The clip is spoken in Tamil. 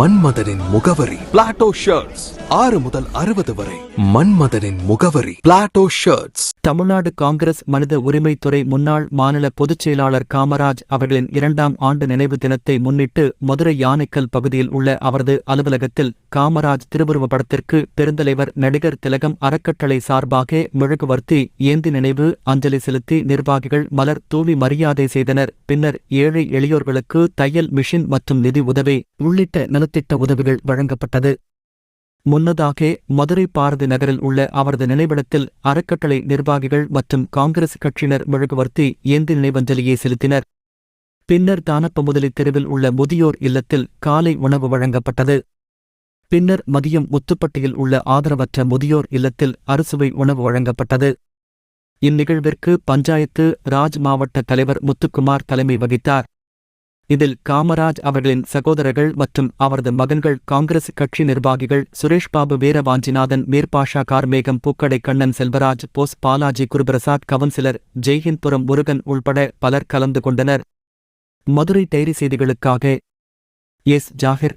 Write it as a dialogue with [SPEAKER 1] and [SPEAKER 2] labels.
[SPEAKER 1] மன்மதனின் முகவரி. பிளாட்டோ ஷர்ட்ஸ் ஆறு முதல் அறுபது வரை. மன்மதனின் முகவரி. பிளாட்டோ ஷர்ட்ஸ்
[SPEAKER 2] தமிழ்நாடு காங்கிரஸ் மனித உரிமைத்துறை முன்னாள் மாநில பொதுச் செயலாளர் காமராஜ் அவர்களின் இரண்டாம் ஆண்டு நினைவு தினத்தை முன்னிட்டு மதுரை யானைக்கல் பகுதியில் உள்ள அவரது அலுவலகத்தில் காமராஜ் திருவுருவ படத்திற்கு பெருந்தலைவர் நடிகர் திலகம் அறக்கட்டளை சார்பாக மெழுகுவர்த்தி ஏந்தி நினைவு அஞ்சலி செலுத்தி நிர்வாகிகள் மலர் தூவி மரியாதை செய்தனர். பின்னர் ஏழை எளியோர்களுக்கு தையல் மிஷின் மற்றும் நிதி உதவி உள்ளிட்ட நலத்திட்ட உதவிகள் வழங்கப்பட்டது. முன்னதாக மதுரை பாரதி நகரில் உள்ள அவரது நினைவிடத்தில் அறக்கட்டளை நிர்வாகிகள் மற்றும் காங்கிரஸ் கட்சியினர் மெழுகுவர்த்தி ஏந்தி நினைவஞ்சலியை செலுத்தினர். பின்னர் தானப்ப முதலி தெருவில் உள்ள முதியோர் இல்லத்தில் காலை உணவு வழங்கப்பட்டது. பின்னர் மதியம் முத்துப்பட்டியில் உள்ள ஆதரவற்ற முதியோர் இல்லத்தில் அறுசுவை உணவு வழங்கப்பட்டது. இந்நிகழ்விற்கு பஞ்சாயத்து ராஜ் மாவட்ட தலைவர் முத்துக்குமார் தலைமை வகித்தார். இதில் காமராஜ் அவர்களின் சகோதரர்கள் மற்றும் அவரது மகன்கள் காங்கிரஸ் கட்சி நிர்வாகிகள் சுரேஷ்பாபு வீரவாஞ்சிநாதன் மீர்பாஷா கார்மேகம் பூக்கடை கண்ணன் செல்வராஜ் போஸ் பாலாஜி குருபிரசாத் கவுன்சிலர் ஜெய்ஹிந்த்புரம் முருகன் உள்பட பலர் கலந்து கொண்டனர் மதுரை டைரி செய்திகளுக்காக S Zakir